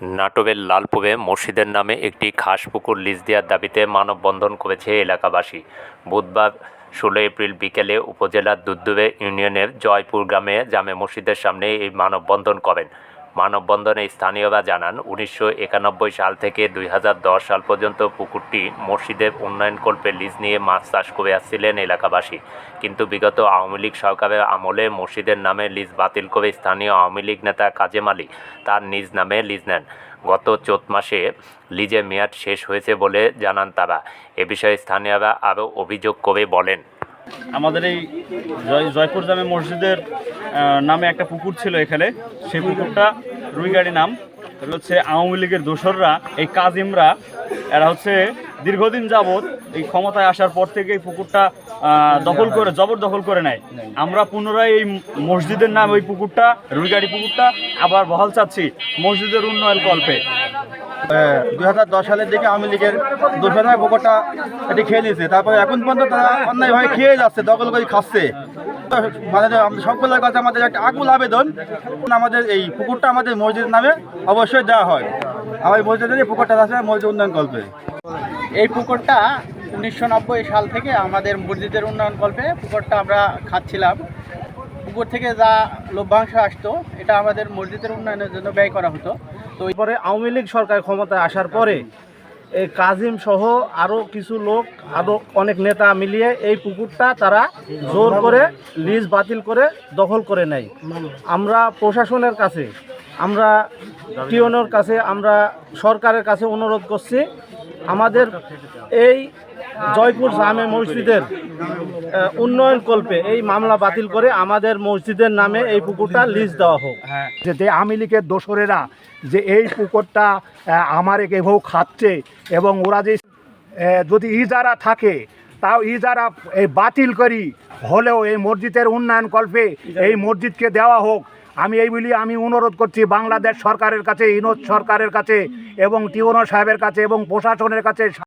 নাটোরের লালপুরে মসজিদের নামে একটি খাস পুকুর লিজ দেওয়ার দাবিতে মানববন্ধন করেছে এলাকাবাসী। বুধবার ষোলো এপ্রিল বিকেলে উপজেলার দুদ্দুরে ইউনিয়নের জয়পুর গ্রামে জামে মসজিদের সামনে এই মানববন্ধন করেন। মানববন্ধনে স্থানীয়রা জানান, উনিশশো একানব্বই সাল থেকে দুই হাজার দশ সাল পর্যন্ত পুকুরটি মসজিদের উন্নয়নকল্পে লিজ নিয়ে মাছ চাষ করে আসছিলেন এলাকাবাসী। কিন্তু বিগত আওয়ামী লীগ সরকারের আমলে মসজিদের নামে লিজ বাতিল করে স্থানীয় আওয়ামী লীগ নেতা কাজেম আলী তার নিজ নামে লিজ নেন। গত চোদ্দ মাসে লিজের মেয়াদ শেষ হয়েছে বলে জানান তারা। এ বিষয়ে স্থানীয়রা আরও অভিযোগ করে বলেন। আমাদের এই জয় জয়পুর জামে মসজিদের নামে একটা পুকুর ছিল এখানে। সেই পুকুরটা রুইগাড়ি নাম। হচ্ছে আওয়ামী লীগের দোসররা, এই কাজিমরা, এরা হচ্ছে দীর্ঘদিন যাবৎ এই ক্ষমতায় আসার পর থেকে এই পুকুরটা দখল করে, জবরদখল করে নেয়। আমরা পুনরায় এই মসজিদের নাম, ওই পুকুরটা রুইগাড়ি পুকুরটা, আবার বহাল চাচ্ছি মসজিদের উন্নয়ন কল্পে। দুই হাজার সালের দিকে আওয়ামী লীগের দোষণায় পোকরটা এটি খেয়ে নিয়েছে। তারপরে এখন পর্যন্ত তারা অন্যায়ভাবে খেয়ে যাচ্ছে, দখল করে খাচ্ছে। আমাদের সকলের কাছে আমাদের একটা আকুল আবেদন, আমাদের এই পুকুরটা আমাদের মসজিদ নামে অবশ্যই দেওয়া হয়। আমার মসজিদের পুকুরটা আছে মসজিদ উন্নয়ন কল্পে। এই পুকুরটা উনিশশো নব্বই সাল থেকে আমাদের মসজিদের উন্নয়ন কল্পে পুকুরটা আমরা খাচ্ছিলাম। পুকুর থেকে যা লভ্যাংশ আসতো, এটা আমাদের মসজিদের উন্নয়নের জন্য ব্যয় করা হতো। তো পরে আওয়ামী লীগ সরকার ক্ষমতায় আসার পরে এই কাজিম সহ আরও কিছু লোক আরও অনেক নেতা মিলিয়ে এই পুকুরটা তারা জোর করে লিজ বাতিল করে দখল করে নেয়। আমরা প্রশাসনের কাছে, আমরা টিওনের কাছে, আমরা সরকারের কাছে অনুরোধ করছি আমাদের এই জয়পুর জামে মসজিদের উন্নয়ন কল্পে এই মামলা বাতিল করে আমাদের মসজিদের নামে এই পুকুরটা লিজ দেওয়া হোক। যে যে আওয়ামী লীগের দোসরেরা যে এই পুকুরটা আমার এভাবে খাচ্ছে এবং ওরা যে যদি ইজারা থাকে তাও ইজারা এই বাতিল করি হলেও এই মসজিদের উন্নয়ন কল্পে এই মসজিদকে দেওয়া হোক। আমি এই বলি, আমি অনুরোধ করছি বাংলাদেশ সরকারের কাছে, ইনোজ সরকারের কাছে এবং টিউনো সাহেবের কাছে এবং প্রশাসনের কাছে